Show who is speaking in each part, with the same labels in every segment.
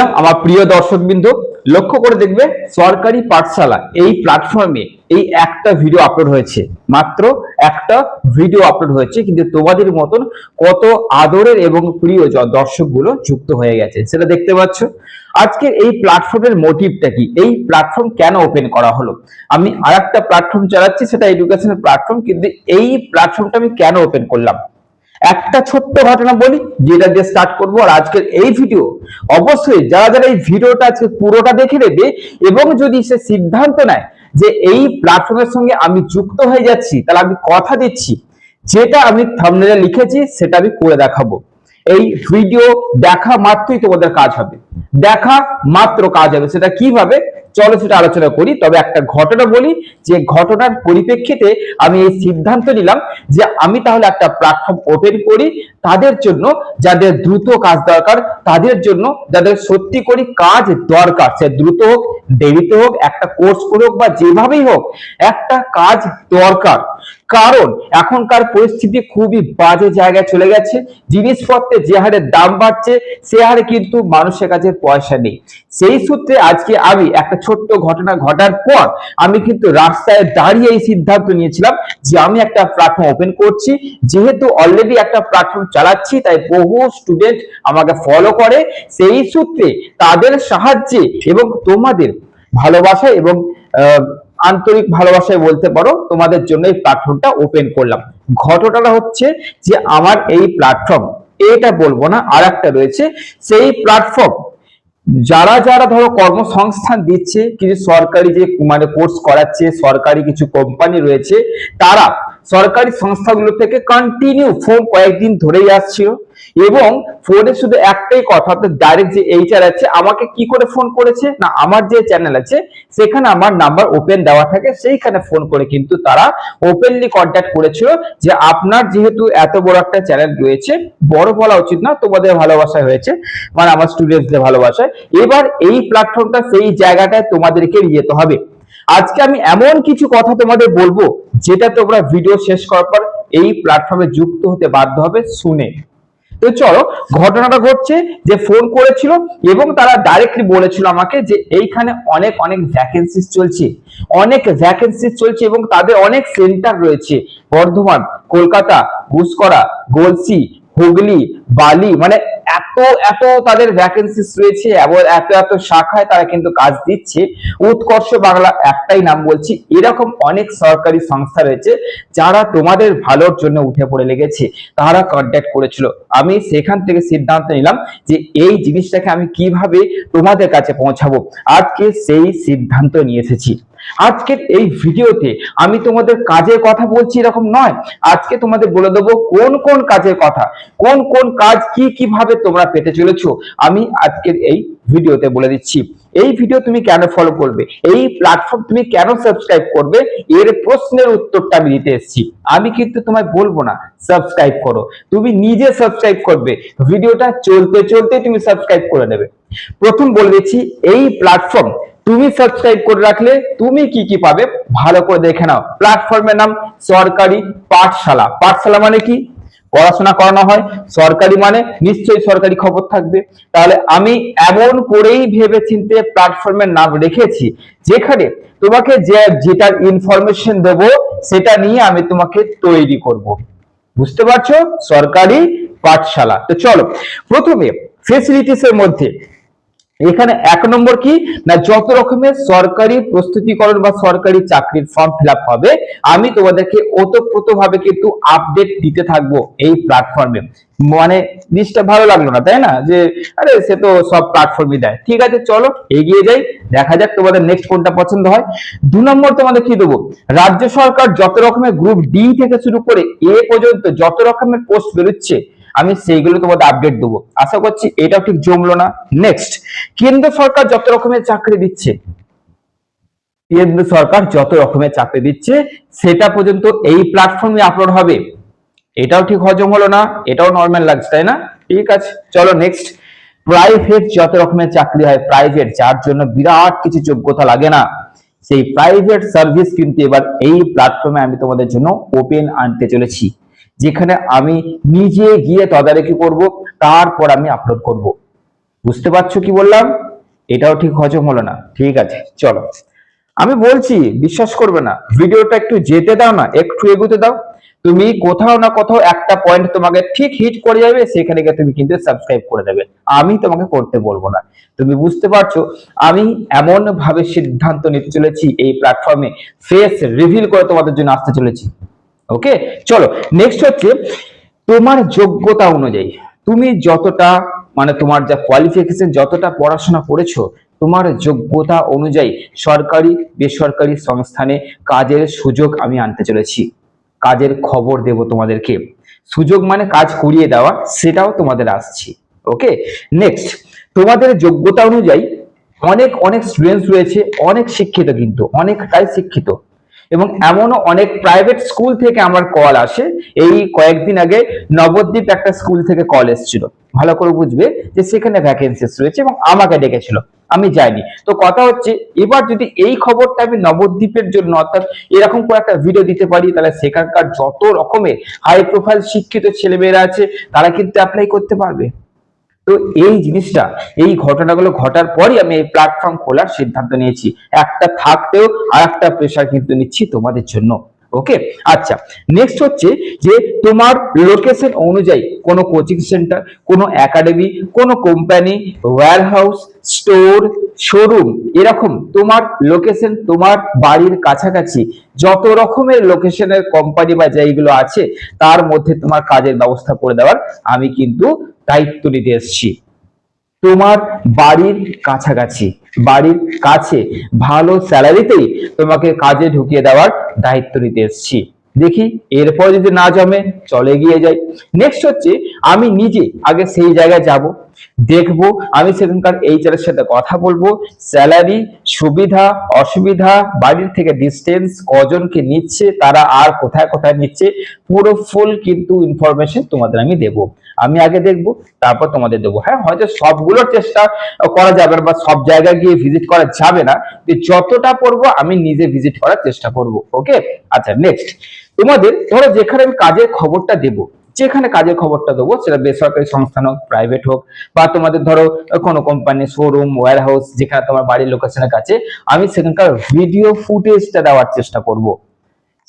Speaker 1: Hello আমার প্রিয় লক্ষ্য করে দেখবে সরকারি পাঠশালা, এই প্ল্যাটফর্মে এই একটা ভিডিও আপলোড হয়েছে। মাত্র একটা ভিডিও আপলোড হয়েছে, কিন্তু তোমাদের মতন কত আদরের এবং প্রিয় দর্শকগুলো যুক্ত হয়ে গেছে। সেটা দেখতে পাচ্ছ। আজকের এই প্ল্যাটফর্মের মোটিভটা কি? এই প্ল্যাটফর্ম কেন ওপেন করা হলো? আমি আর একটা প্ল্যাটফর্ম চালাচ্ছি, সেটা এডুকেশনাল প্ল্যাটফর্ম কিন্তু এই প্ল্যাটফর্মটা আমি কেন ওপেন করলাম? একটা ছোট্ট ঘটনা বলি, যেটা দিয়ে স্টার্ট করব আর আজকের এই ভিডিও অবশ্যই যারা যারা এই ভিডিওটা আজকে পুরোটা দেখে নেবে এবং যদি সে সিদ্ধান্ত নেয় যে এই প্ল্যাটফর্মের সঙ্গে আমি যুক্ত হয়ে যাচ্ছি, তাহলে আমি কথা দিচ্ছি, যেটা আমি থামনে লিখেছি, সেটা আমি করে দেখাবো। এই ভিডিও দেখা মাত্রই তোমাদের কাজ হবে। দেখা মাত্র কাজ হবে। সেটা কীভাবে? চলো সেটা আলোচনা করি। তবে একটা ঘটনা বলি, যে ঘটনার পরিপ্রেক্ষিতে আমি এই সিদ্ধান্ত নিলাম যে আমি তাহলে একটা প্ল্যাটফর্ম ওপেন করি তাদের জন্য, যাদের দ্রুত কাজ দরকার, তাদের জন্য যাদের সত্যি করি কাজ দরকার, সে দ্রুত হোক, দেরিতে হোক, একটা কোর্স করে হোক বা যেভাবেই হোক, একটা কাজ দরকার। কারণ এখনকার পরিস্থিতি খুবই বাজে জায়গায় চলে গেছে। জিনিসপত্রের যে হারে দাম বাড়ছে, সে হারে কিন্তু মানুষের কাছে পয়সা নেই। সেই সূত্রে আজকে আমি একটা ছোট্ট ঘটনা ঘটার পর আমি কিন্তু রাস্তায় দাঁড়িয়ে এই সিদ্ধান্ত নিয়েছিলাম যে আমি একটা প্ল্যাটফর্ম ওপেন করছি। যেহেতু অলরেডি একটা প্ল্যাটফর্ম চালাচ্ছি, তাই বহু স্টুডেন্ট আমাকে ফলো করে। সেই সূত্রে তাদের সাহায্যে এবং তোমাদের ভালোবাসা এবং আন্তরিক ভালোবাসায় বলতে পারো, তোমাদের জন্য এই প্ল্যাটফর্মটা ওপেন করলাম। ঘটনাটা হচ্ছে যে আমার এই প্ল্যাটফর্ম এটা বলব না আর একটা রয়েছে, সেই প্ল্যাটফর্ম যারা যারা ধরো কর্মসংস্থান দিচ্ছে, কিছু সরকারি যে মানে কোর্স করাচ্ছে, সরকারি কিছু কোম্পানি রয়েছে, তারা সরকারি সংস্থাগুলো থেকে কন্টিনিউ ফোন কয়েকদিন ধরেই আসছিল। এবং ফোনে শুধু একটাই কথা, অর্থাৎ ডাইরেক্ট যে এইচআর আছে, আমাকে কি করে ফোন করেছে? না, আমার যে চ্যানেল আছে, সেখানে আমার নাম্বার ওপেন দেওয়া থাকে, সেইখানে ফোন করে কিন্তু তারা ওপেনলি কন্ট্যাক্ট করেছিল যে আপনার যেহেতু এত বড় একটা চ্যানেল রয়েছে, বড় বলা উচিত না, তোমাদের ভালোবাসা হয়েছে মানে আমার স্টুডেন্টসদের ভালোবাসায়। এবার এই প্ল্যাটফর্মটা সেই জায়গাটায় তোমাদেরকে যেতে হবে। আজকে আমি এমন কিছু কথা তোমাদের বলব, যেটা তোমরা ভিডিও শেষ করার পর এই প্ল্যাটফর্মে যুক্ত হতে বাধ্য হবে, শুনে। তো চলো, ঘটনাটা ঘটছে যে ফোন করেছিল এবং তারা ডাইরেক্টলি বলেছিল আমাকে যে এইখানে অনেক অনেক ভ্যাকেন্সিস চলছে। অনেক ভ্যাকেন্সিস চলছে এবং তাদের অনেক সেন্টার রয়েছে। বর্ধমান, কলকাতা ঘুষকরা গলসি, হুগলি, বালি মানে এত এত তাদের ভ্যাকেন্সিস রয়েছে, এবং, এত এত শাখায় তারা কিন্তু কাজ দিচ্ছে। উৎকর্ষ বাংলা একটাই নাম বলছি, এরকম অনেক সরকারি সংস্থা রয়েছে যারা তোমাদের ভালোর জন্য উঠে পড়ে লেগেছে, তারা কন্ট্যাক্ট করেছিল। আমি সেখান থেকে সিদ্ধান্ত নিলাম যে এই জিনিসটাকে আমি কীভাবে তোমাদের কাছে পৌঁছাবো। আজকে সেই সিদ্ধান্ত নিয়ে এসেছি। আজকের এই ভিডিওতে আমি তোমাদের কাজের কথা বলছি এরকম নয়। আজকে তোমাদের বলে দেবো কোন কোন কাজের কথা, কোন কোন কাজ কি কীভাবে তোমরা পেতে চলেছো আমি আজকের এই ভিডিওতে বলে দিচ্ছি। এই ভিডিও তুমি কেন ফলো করবে? এই প্ল্যাটফর্ম তুমি কেন সাবস্ক্রাইব করবে? এর প্রশ্নের উত্তরটা আমি দিতে এসেছি। আমি কিন্তু তোমায় বলব না সাবস্ক্রাইব করো। তুমি নিজে সাবস্ক্রাইব করবে। ভিডিওটা চলতে চলতে তুমি সাবস্ক্রাইব করে নেবে। প্রথম বলে দিচ্ছি, এই প্ল্যাটফর্ম তুমি সাবস্ক্রাইব করে রাখলে তুমি কি কি পাবে ভালো করে দেখে নাও। প্ল্যাটফর্মের নাম সরকারি পাঠশালা। পাঠশালা মানে কি? পড়াশোনা করানো হয়। সরকারি মানে নিশ্চয়ই সরকারি খবর থাকবে। তাহলে আমি এমন করেই ভেবে চিনতে প্ল্যাটফর্মের নাম রেখেছি, যেখানে তোমাকে যে যেটার ইনফরমেশন দেব, সেটা নিয়ে আমি তোমাকে তৈরি করব। বুঝতে পারছ? সরকারি পাঠশালা। তো চলো, প্রথমে ফেসিলিটিস এর মধ্যে এখানে এক নম্বর কি? না, যত রকমের সরকারি প্রস্তুতিকরণ বা সরকারি চাকরির ফর্ম ফিল হবে, আমি তোমাদেরকে ওতপ্রোত ভাবে কিন্তু আপডেট দিতে থাকব এই প্ল্যাটফর্মে মানে জিনিসটা ভালো লাগল না, তাই না? যে, আরে সে তো সব প্ল্যাটফর্মই দেয়। ঠিক আছে, চলো, এগিয়ে যাই, দেখা যাক তোমাদের নেক্সট কোনটা পছন্দ হয়। দু নম্বর তোমাদের কি দেবো? রাজ্য সরকার যত রকমের গ্রুপ ডি থেকে শুরু করে এ পর্যন্ত যত রকমের পোস্ট বেরোচ্ছে আমি সেইগুলো তোমাদের আপডেট দেবো। আশা করছি এটাও ঠিক জমলো না। নেক্সট কেন্দ্র সরকার যত রকমের চাকরি দিচ্ছে, কেন্দ্র সরকার যত রকমের চাকরি দিচ্ছে, সেটা পর্যন্ত এই প্ল্যাটফর্মে আপলোড হবে। এটাও ঠিক হজম হলো না, এটাও নর্মাল লাগছে, তাই না? ঠিক আছে, চলো নেক্সট প্রাইভেট যত রকমের চাকরি হয় প্রাইভেট যার জন্য বিরাট কিছু যোগ্যতা লাগে না। সেই প্রাইভেট সার্ভিস কিন্তু এবার এই প্ল্যাটফর্মে আমি তোমাদের জন্য ওপেন আনতে চলেছি। যেখানে আমি নিজে গিয়ে তদারকি করব, তারপর আমি আপলোড করব। বুঝতে পারছ কি বললাম? এটাও ঠিক হজম হলো না। ঠিক আছে, চলো। আমি বলছি, বিশ্বাস করবে না। ভিডিওটা একটু যেতে দাও না, একটু এগুতে দাও। তুমি কোথাও না কোথাও একটা পয়েন্ট তোমাকে ঠিক হিট করে যাবে, সেখানে গিয়ে তুমি কিন্তু সাবস্ক্রাইব করে দেবে। আমি তোমাকে করতে বলব না। তুমি বুঝতে পারছ? আমি এমন ভাবে সিদ্ধান্ত নিতে চলেছি, এই প্ল্যাটফর্মে ফেস রিভিল করে তোমাদের জন্য আসতে চলেছি। ওকে চলো নেক্সট হচ্ছে তোমার যোগ্যতা অনুযায়ী। তুমি যতটা মানে তোমার যা কোয়ালিফিকেশন যতটা পড়াশোনা করেছ, তোমার যোগ্যতা অনুযায়ী সরকারি, বেসরকারি সংস্থানে কাজের সুযোগ আমি আনতে চলেছি। কাজের খবর দেব তোমাদেরকে। সুযোগ মানে কাজ করিয়ে দেওয়া, সেটাও তোমাদের আসছি। ওকে নেক্সট তোমাদের যোগ্যতা অনুযায়ী অনেক অনেক স্টুডেন্টস রয়েছে, অনেক শিক্ষিত কিন্তু, অনেকটাই শিক্ষিত। এবং এমনও অনেক প্রাইভেট স্কুল থেকে আমার কল আসে। এই কয়েকদিন আগে নবদ্বীপ একটা স্কুল থেকে কল এসেছিল। ভালো করে বুঝবে যে সেখানে ভ্যাকেন্সিস রয়েছে এবং আমাকে ডেকেছিল। আমি যাইনি। তো কথা হচ্ছে, এবার যদি এই খবরটা আমি নবদ্বীপের জন্য, অর্থাৎ এরকম করে একটা ভিডিও দিতে পারি, তাহলে সেখানকার যত রকমের হাই প্রোফাইল শিক্ষিত ছেলেমেয়েরা আছে, তারা কিন্তু অ্যাপ্লাই করতে পারবে। তো এই জিনিসটা, এই ঘটনাগুলো ঘটার পরই আমি এই প্ল্যাটফর্ম খোলার সিদ্ধান্ত নিয়েছি। একটা থাকতেও আর একটা প্রেশার কিন্তু নিচ্ছি তোমাদের জন্য। ওকে আচ্ছা নেক্সট হচ্ছে যে তোমার লোকেশন অনুযায়ী কোনো কোচিং সেন্টার কোনো একাডেমি কোনো company warehouse store showroom এরকম তোমার লোকেশন তোমার বাড়ির কাছাকাছি যত রকমের লোকেশনের কোম্পানি বা যেইগুলো আছে, তার মধ্যে তোমার কাজের ব্যবস্থা করে দেওয়ার আমি কিন্তু দায়িত্ব নিতে এসেছি। তোমার বাড়ির কাছাকাছি, বাড়ির কাছে ভালো স্যালারিতেই তোমাকে কাজে ঢুকিয়ে দেওয়ার দায়িত্ব নিতে এসেছি। দেখি এরপর যদি না জমে চলে গিয়ে যাই। নেক্সট হচ্ছে আমি নিজে আগে সেই জায়গায় যাব। দেখব। আমি সেখানকার এইচআর এর সাথে কথা বলব। স্যালারি সুবিধা, অসুবিধা, বাড়ির থেকে ডিস্টেন্স কজনকে নিচ্ছে, তারা আর কোথায় কোথায় নিচ্ছে, পুরো ফুল কিন্তু ইনফরমেশন তোমাদের আমি দেব। আমি আগে দেখব, তারপর তোমাদের দেবো। হ্যাঁ হয়তো সবগুলোর চেষ্টা করা যাবে না বা সব জায়গায় গিয়ে ভিজিট করা যাবে না। যে যতটা পড়ব আমি নিজে ভিজিট করার চেষ্টা করব। ওকে আচ্ছা নেক্সট তোমাদের, ধরো যেখানে আমি কাজের খবরটা দেবো যেখানে কাজের খবরটা দেবো, সেটা বেসরকারি সংস্থান হোক প্রাইভেট হোক, বা তোমাদের ধরো কোনো কোম্পানি শোরুম ওয়ার হাউস যেখানে তোমার বাড়ির লোকেশনের কাছে, আমি সেখানকার ভিডিও ফুটেজটা দেওয়ার চেষ্টা করব।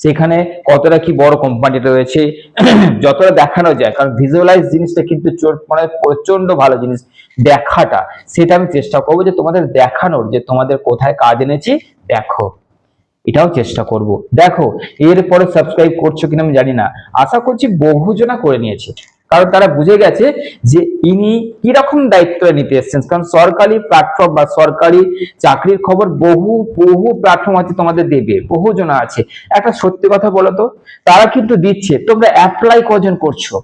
Speaker 1: সেখানে কতটা কি বড় কোম্পানিটা রয়েছে, যতটা দেখানো যায়, কারণ ভিজুয়ালাইজ জিনিসটা কিন্তু মানে প্রচণ্ড ভালো জিনিস দেখাটা। সেটা আমি চেষ্টা করব যে তোমাদের দেখানোর, যে তোমাদের কোথায় কাজ এনেছি, দেখো। এটাও চেষ্টা করব। দেখো, এরপরে সাবস্ক্রাইব করছ কিনা আমি জানি না। আশা করছি বহুজনা করে নিয়েছে। কারণ তারা বুঝে গেছে যে ইনি কীরকম দায়িত্ব নিতে এসেছেন। কারণ সরকারি প্ল্যাটফর্ম বা সরকারি চাকরির খবর বহু বহু প্ল্যাটফর্ম আছে তোমাদের দেবে। বহুজনা আছে। একটা সত্যি কথা বলো তো, তারা কিন্তু দিচ্ছে। তোমরা অ্যাপ্লাই কজন করছ?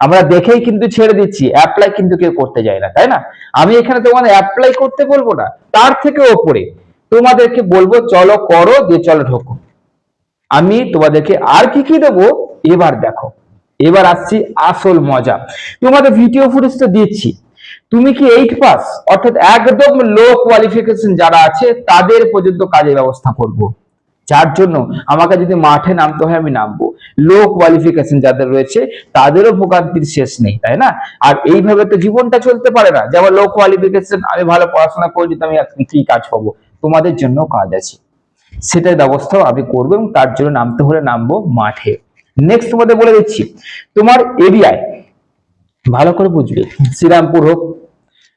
Speaker 1: আমরা দেখেই কিন্তু ছেড়ে দিচ্ছি। অ্যাপ্লাই কিন্তু কেউ করতে যায় না, তাই না? আমি এখানে তোমাদের অ্যাপ্লাই করতে বলব না। তার থেকে ওপরে। তোমাদেরকে বলব, চলো করো, দিয়ে চলো ঢোকো। আমি তোমাদেরকে আর কি কি দেবো? এবার দেখো। এবার আসছি আসল মজা। তোমাদের ভিডিও ফুটেজ তো দিচ্ছি। তুমি কি এইট পাস অর্থাৎ একদম লো কোয়ালিফিকেশন যারা আছে, তাদের পর্যন্ত কাজের ব্যবস্থা করব। যার জন্য আমাকে যদি মাঠে নামতে হয়, আমি নামবো। লো কোয়ালিফিকেশন যাদের রয়েছে, তাদেরও ভোগান্তির শেষ নেই, তাই না? আর এইভাবে তো জীবনটা চলতে পারে না। যেমন লো কোয়ালিফিকেশন আমি ভালো পড়াশোনা করি তো আমি কি কাজ পাবো? তোমাদের জন্য কাজ আছে। সেটার ব্যবস্থাও আমি করব এবং তার জন্য নামতে হলে নামবো মাঠে। নেক্সট তোমাদের বলে দিচ্ছি, তোমার এরিয়ায় ভালো করে বুঝবে। শ্রীরামপুর হোক,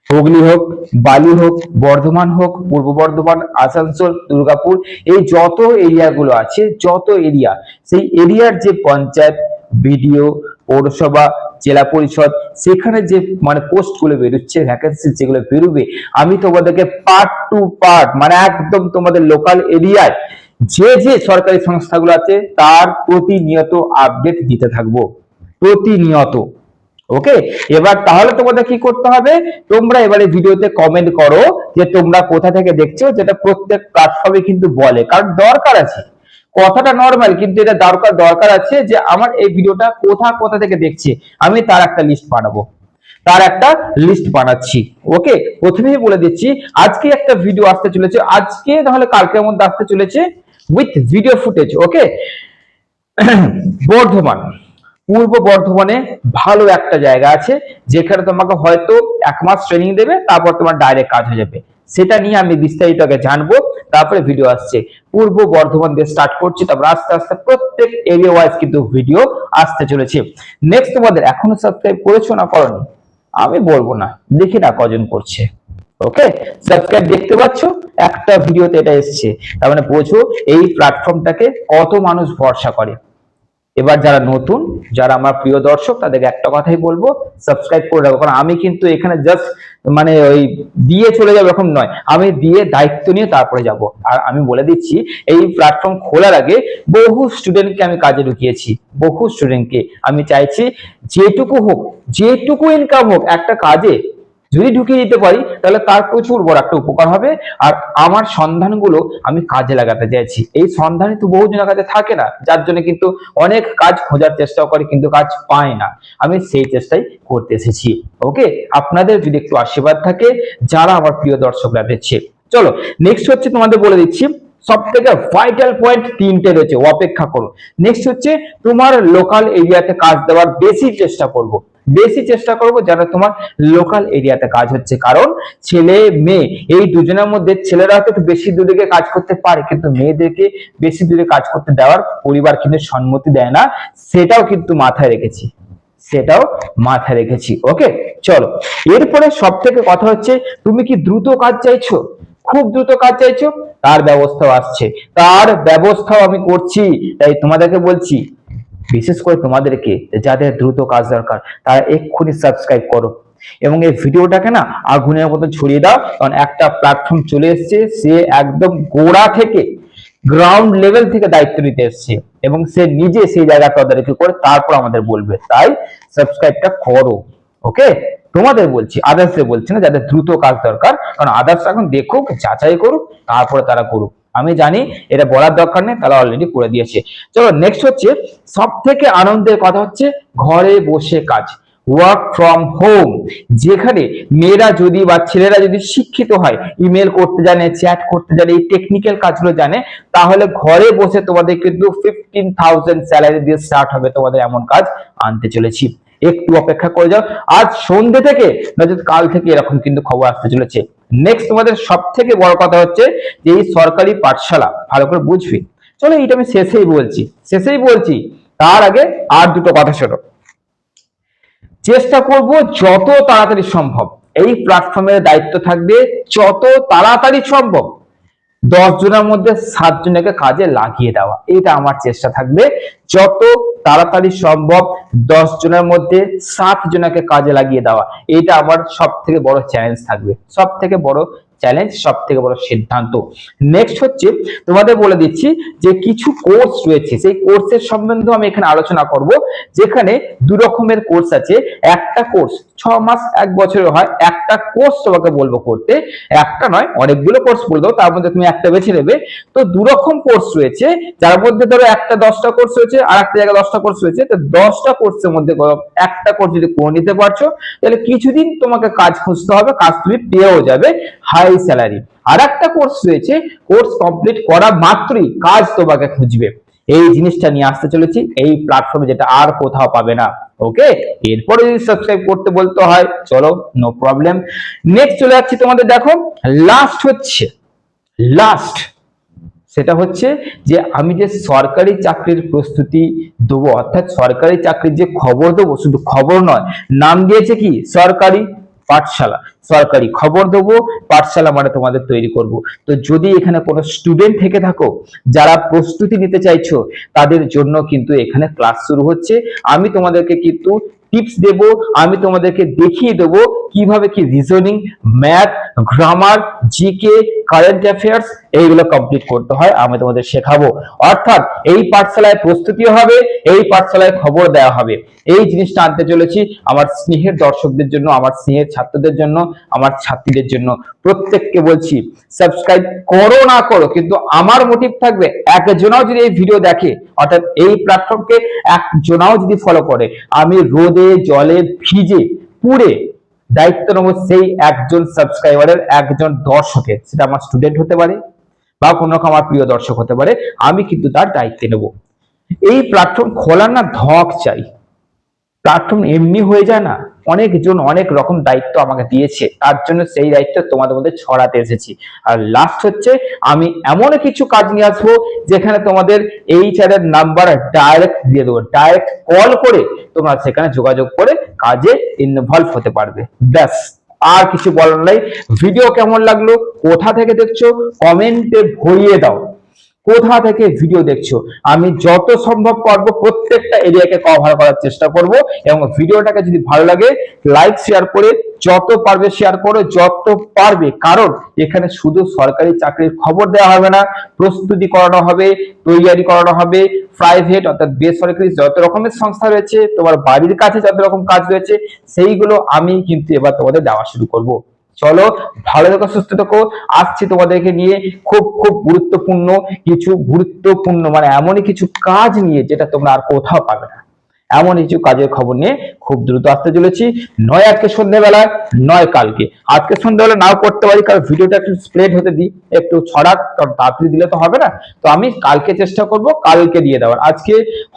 Speaker 1: হুগলি হোক, বালি হোক, বর্ধমান হোক, পূর্ব বর্ধমান, আসানসোল, দুর্গাপুর, এই যত এরিয়াগুলো আছে, যত এরিয়া সেই এরিয়ার যে পঞ্চায়েত বিডিও পৌরসভা জেলা পরিষদ, সেখানে যে মানে পোস্টগুলো বেরোচ্ছে ভ্যাকেন্সি যেগুলো বেরোবে, আমি তোমাদেরকে পার্ট টু পার্ট মানে একদম তোমাদের লোকাল এরিয়ায় যে যে সরকারি সংস্থাগুলো আছে, তার প্রতিনিয়ত আপডেট দিতে থাকব। প্রতিনিয়ত। ওকে এবার তাহলে তোমাদের কি করতে হবে? তোমরা এবারে ভিডিওতে কমেন্ট করো যে তোমরা কোথা থেকে দেখছ? যেটা প্রত্যেক প্ল্যাটফর্মে কিন্তু বলে। কারণ দরকার আছে। কথাটা নর্মাল কিন্তু এটা দরকার দরকার আছে যে আমার এই ভিডিওটা কোথা কোথা থেকে দেখছে? আমি তার একটা লিস্ট বানাবো। তার একটা লিস্ট বানাচ্ছি। ওকে প্রথমেই বলে দিচ্ছি, আজকে একটা ভিডিও আসতে চলেছে। আজকে তাহলে কালকের মধ্যে আসতে চলেছে with video footage okay Bardhaman. পূর্ব বর্ধমানে ভালো একটা জায়গা আছে, যেখানে তোমাকে হয়তো এক মাস ট্রেনিং দেবে, তারপর তোমার ডাইরেক্ট কাজ হয়ে যাবে। সেটা নিয়ে আমি বিস্তারিত আগে জানব, তারপরে ভিডিও আসছে। পূর্ব বর্ধমান দিয়ে স্টার্ট করছি, তারপর আস্তে আস্তে প্রত্যেক এরিয়া ওয়াইজ কিন্তু ভিডিও আসতে চলেছে। নেক্সট তোমাদের এখনও সাবস্ক্রাইব করেছ না করনি? আমি বলব না, দেখি না কজন করছে। ওকে সাবস্ক্রাইব দেখতে পাচ্ছ, একটা ভিডিওতে এটা এসছে। তার মানে বোঝো এই প্ল্যাটফর্মটাকে কত মানুষ ভরসা করে। এবার যারা নতুন, যারা আমার প্রিয় দর্শক, তাদেরকে একটা কথাই বলব সাবস্ক্রাইব করে রাখো। কারণ আমি কিন্তু এখানে জাস্ট মানে ওই দিয়ে চলে যাব এরকম নয়। আমি দিয়ে দায়িত্ব নিয়ে তারপরে যাব। আর আমি বলে দিচ্ছি, এই প্ল্যাটফর্ম খোলার আগে বহু স্টুডেন্টকে আমি কাজে ঢুকিয়েছি। বহু স্টুডেন্টকে আমি চাইছি, যেটুকু হোক, যেটুকু ইনকাম হোক, একটা কাজে যদি ঢুকিয়ে দিতে পারি, তাহলে তার প্রচুর বড় একটা উপকার হবে। আর আমার সন্ধানগুলো আমি কাজে লাগাতে চাইছি। এই সন্ধানই তো বহুজনের কাছে থাকে না, যার জন্য কিন্তু অনেক কাজ খোঁজার চেষ্টা করে, কিন্তু কাজ পায় না। আমি সেই চেষ্টাই করতে এসেছি। ওকে? আপনাদের যদি একটু আশীর্বাদ থাকে, যারা আমার প্রিয় দর্শকরা রয়েছে চলো নেক্সট হচ্ছে তোমাদের বলে দিচ্ছি সব থেকে ভাইটাল পয়েন্ট তিনটে রয়েছে, অপেক্ষা করো। নেক্সট হচ্ছে তোমার লোকাল এরিয়াতে কাজ দেওয়ার বেশি চেষ্টা করব। বেশি চেষ্টা করব যারা তোমার লোকাল এরিয়াতে কাজ হচ্ছে। কারণ ছেলে, মেয়ে, এই দুজনের মধ্যে ছেলেরা হয়তো একটু বেশি দূরে গিয়ে কাজ করতে পারে, কিন্তু মেয়েদেরকে বেশি দূরে কাজ করতে দেওয়ার পরিবার কিন্তু সম্মতি দেয় না। সেটাও কিন্তু মাথায় রেখেছি। সেটাও মাথায় রেখেছি। ওকে? চলো। এরপরে সব থেকে কথা হচ্ছে, তুমি কি দ্রুত কাজ চাইছো? খুব দ্রুত কাজ চাইছো? তার ব্যবস্থাও আসছে। তার ব্যবস্থাও আমি করছি। তাই তোমাদেরকে বলছি বিশেষ করে তোমাদেরকে যাদের দ্রুত কাজ দরকার, তারা এক্ষুনি সাবস্ক্রাইব করো। এবং এই ভিডিওটাকে না আগুনের মতো ছড়িয়ে দাও, কারণ একটা প্ল্যাটফর্ম চলে এসেছে, সে একদম গোড়া থেকে গ্রাউন্ড লেভেল থেকে দায়িত্ব নিতে এসছে। এবং সে নিজে সেই জায়গা তদারকি করে তারপর আমাদের বলবে। তাই সাবস্ক্রাইবটা করো ওকে তোমাদের বলছি আদার্সদের বলছি না, যাদের দ্রুত কাজ দরকার, কারণ আদার্স এখন দেখুক, যাচাই করুক, তারপরে তারা করুক। আমি জানি এটা বলার দরকার নেই, তারা অলরেডি করে দিয়েছে। চলো নেক্সট হচ্ছে সব থেকে আনন্দের কথা হচ্ছে ঘরে বসে কাজ ওয়ার্ক ফ্রম হোম যেখানে মেয়েরা যদি বা ছেলেরা যদি শিক্ষিত হয় ইমেল করতে জানে চ্যাট করতে জানে, এই টেকনিক্যাল কাজগুলো জানে, তাহলে ঘরে বসে তোমাদের কিন্তু ফিফটিন থাউজেন্ড স্যালারি দিয়ে স্টার্ট হবে তোমাদের এমন কাজ আনতে চলেছি। একটু অপেক্ষা করে যাও। আজ সন্ধ্যে থেকে, নয়তো কাল থেকে এরকম কিন্তু খবর আসতে চলেছে। নেক্সট তোমাদের সব থেকে বড় কথা হচ্ছে যে এই সরকারি পাঠশালা, ভালো করে বুঝবি। চলো এইটা আমি শেষেই বলছি। শেষেই বলছি, তার আগে আর দুটো কথা শোনো। চেষ্টা করব যত তাড়াতাড়ি সম্ভব, এই প্ল্যাটফর্মের দায়িত্ব থাকবে যত তাড়াতাড়ি সম্ভব, দশ জনের মধ্যে সাত জনকে কাজে লাগিয়ে দেওয়া। এটা আমার চেষ্টা থাকবে। যত তাড়াতাড়ি সম্ভব দশ জনের মধ্যে সাত জনাকে কাজে লাগিয়ে দেওয়া। এটা আমার সব থেকে বড় চ্যালেঞ্জ থাকবে। সব থেকে বড় চ্যালেঞ্জ সব থেকে বড় সিদ্ধান্ত। নেক্সট হচ্ছে, তোমাদের বলে দিচ্ছি যে কিছু কোর্স রয়েছে, সেই কোর্সের সম্বন্ধে আমি এখানে আলোচনা করব, যেখানে দু রকমের কোর্স আছে। একটা কোর্স ছ মাস, এক বছরের হয়, একটা কোর্স তোমাকে বলব করতে, একটা নয়, অনেকগুলো কোর্স বলব তার মধ্যে তুমি একটা বেছে নেবে। তো দু রকম কোর্স রয়েছে, যার মধ্যে ধরো একটা দশটা কোর্স রয়েছে, আর একটা জায়গায় দশটা কোর্স রয়েছে, তো দশটা কোর্সের মধ্যে একটা কোর্স যদি করে নিতে পারছ, তাহলে কিছুদিন তোমাকে কাজ খুঁজতে হবে, কাজ তুমি পেয়েও যাবে হাই স্যালারি আর একটা কোর্স রয়েছে কোর্স কমপ্লিট করা মাত্রই কাজ তোমাকে খুঁজবে। এই জিনিসটা নিয়ে আসতে চলেছি, এই প্ল্যাটফর্মে যেটা আর কোথাও পাবে না ওকে এরপরে যদি সাবস্ক্রাইব করতে বলতে হয়, চলো নো প্রবলেম নেক্সট চলে যাচ্ছি তোমাদের, দেখো লাস্ট হচ্ছে লাস্ট সেটা হচ্ছে যে আমি যে সরকারি চাকরির প্রস্তুতি দেবো, অর্থাৎ সরকারি চাকরির যে খবর দেবো, শুধু খবর নয়, নাম দিয়েছে কি? সরকারি পাঠশালা। সরকারি খবর দেবো, পাঠশালা মানে তোমাদের তৈরি করব। তো যদি এখানে কোনো স্টুডেন্ট থেকে থাকো, যারা প্রস্তুতি নিতে চাইছো, তাদের জন্য কিন্তু এখানে ক্লাস শুরু হচ্ছে। আমি তোমাদেরকে কিন্তু টিপস দেব, আমি তোমাদেরকে দেখিয়ে দেব কীভাবে কি reasoning math grammar GK current affairs এইগুলো কমপ্লিট করতে হয়, আমি তোমাদের শেখাবো। অর্থাৎ এই পাঠশালায় প্রস্তুতি হবে, এই পাঠশালায় খবর দেওয়া হবে। এই জিনিসটা আনতে চলেছি আমার স্নেহের দর্শকদের জন্য, আমার স্নেহের ছাত্রদের জন্য, আমার ছাত্রীদের জন্য। প্রত্যেককে বলছি সাবস্ক্রাইব করো না করো, কিন্তু আমার মোটিভ থাকবে, একজনাও যদি এই ভিডিও দেখে, অর্থাৎ এই প্ল্যাটফর্মকে একজনাও যদি ফলো করে, আমি রোদে জলে ভিজে পুড়ে দায়িত্ব নেব সেই একজন সাবস্ক্রাইবারের একজন দর্শকের। সেটা আমার স্টুডেন্ট হতে পারে বা কোনো রকম আমার প্রিয় দর্শক হতে পারে। আমি কিন্তু তার দায়িত্বে নেব। এই প্ল্যাটফর্ম খোলার না ধক চাই। প্ল্যাটফর্ম এমনি হয়ে যায় না। অনেকজন অনেক রকম দায়িত্ব আমাকে দিয়েছে। তার জন্য সেই দায়িত্ব তোমাদের মধ্যে ছড়াতে এসেছি। আর লাস্ট হচ্ছে, আমি এমন কিছু কাজ নিয়ে আসব যেখানে তোমাদের এই চ্যানেল নাম্বার ডাইরেক্ট দিয়ে দেবো। ডাইরেক্ট কল করে তোমরা সেখানে যোগাযোগ করে কাজে ইনভলভ হতে পারবে। ব্যাস, আর কিছু বলার নাই। ভিডিও কেমন লাগল? কোথা থেকে দেখছ? কমেন্টে ভরিয়ে দাও। কোথা থেকে ভিডিও দেখছ? আমি যত সম্ভব পারব প্রত্যেকটা এরিয়াকে কভার করার চেষ্টা করব এবং ভিডিওটাকে যদি ভালো লাগে লাইক শেয়ার করে যত পারবে শেয়ার করো, যত পারবে। কারণ এখানে শুধু সরকারি চাকরির খবর দেওয়া হবে না, প্রস্তুতি করানো হবে তৈরি করানো হবে প্রাইভেট অর্থাৎ বেসরকারি যত রকমের সংস্থা রয়েছে, তোমার বাড়ির কাছে যত রকম কাজ রয়েছে, সেইগুলো আমি কিন্তু এবার তোমাদের দেওয়া শুরু করব। চলো, ভালো থেকো, সুস্থ থেকো। আসছি তোমাদেরকে নিয়ে খুব খুব গুরুত্বপূর্ণ, কিছু গুরুত্বপূর্ণ মানে এমনই কিছু কাজ নিয়ে যেটা তোমরা আর কোথাও পাবে না। এমন কিছু কাজের খবর নিয়ে খুব দ্রুত আসতে চলেছি। নয় আজকে সন্ধ্যেবেলায় নয় কালকে। আজকে সন্ধ্যেবেলা নাও করতে পারি, কারণ ভিডিওটা একটু স্প্রেড হতে দিই, একটু ছড়াক, কারণ তাড়াতাড়ি দিলে তো হবে না। তো আমি কালকে চেষ্টা করব, কালকে দিয়ে দেওয়ার। আজকে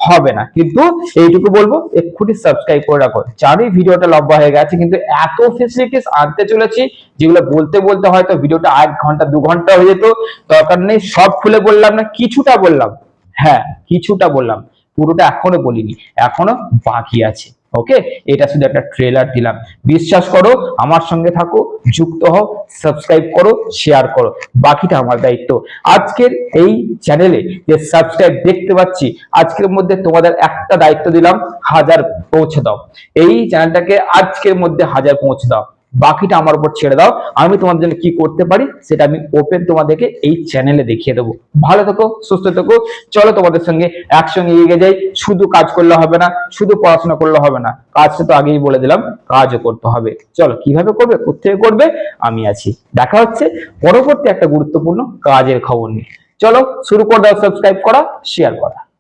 Speaker 1: হবে না। কিন্তু এইটুকু বলব, এক্ষুনি সাবস্ক্রাইব করে রাখো। জানি ভিডিওটা লম্বা হয়ে গেছে, কিন্তু এত ফেসিলিটিস আনতে চলেছি, যেগুলো বলতে বলতে হয়তো ভিডিওটা এক ঘণ্টা, দু ঘণ্টা হয়ে যেত। দরকার নেই, সব খুলে বললাম না, কিছুটা বললাম। হ্যাঁ কিছুটা বললাম। পুরোটা এখনও বলিনি, এখনও বাকি আছে ওকে এটা শুধু একটা ট্রেলার দিলাম। বিশ্বাস করো, আমার সঙ্গে থাকো, যুক্ত হও সাবস্ক্রাইব করো শেয়ার করো। বাকিটা আমার দায়িত্ব। আজকের এই চ্যানেলে যে সাবস্ক্রাইব দেখতে পাচ্ছি, আজকের মধ্যে তোমাদের একটা দায়িত্ব দিলাম, হাজার পৌঁছে দাও। এই চ্যানেলটাকে আজকের মধ্যে হাজার পৌঁছে দাও। বাকিটা আমার উপর ছেড়ে দাও। আমি তোমাদের জন্য কি করতে পারি সেটা আমি ওপেন তোমাদেরকে এই চ্যানেলে দেখিয়ে দেবো। ভালো থেকো, সুস্থ থেকো। চলো তোমাদের সঙ্গে একসঙ্গে এগিয়ে যাই। শুধু কাজ করলে হবে না, শুধু পড়াশোনা করলে হবে না। কাজটা তো আগেই বলে দিলাম, কাজও করতে হবে। চলো, কীভাবে করবে কোথেকে করবে, আমি আছি। দেখা হচ্ছে পরবর্তী একটা গুরুত্বপূর্ণ কাজের খবর নিয়ে। চলো, শুরু করে দাও সাবস্ক্রাইব করা শেয়ার করা।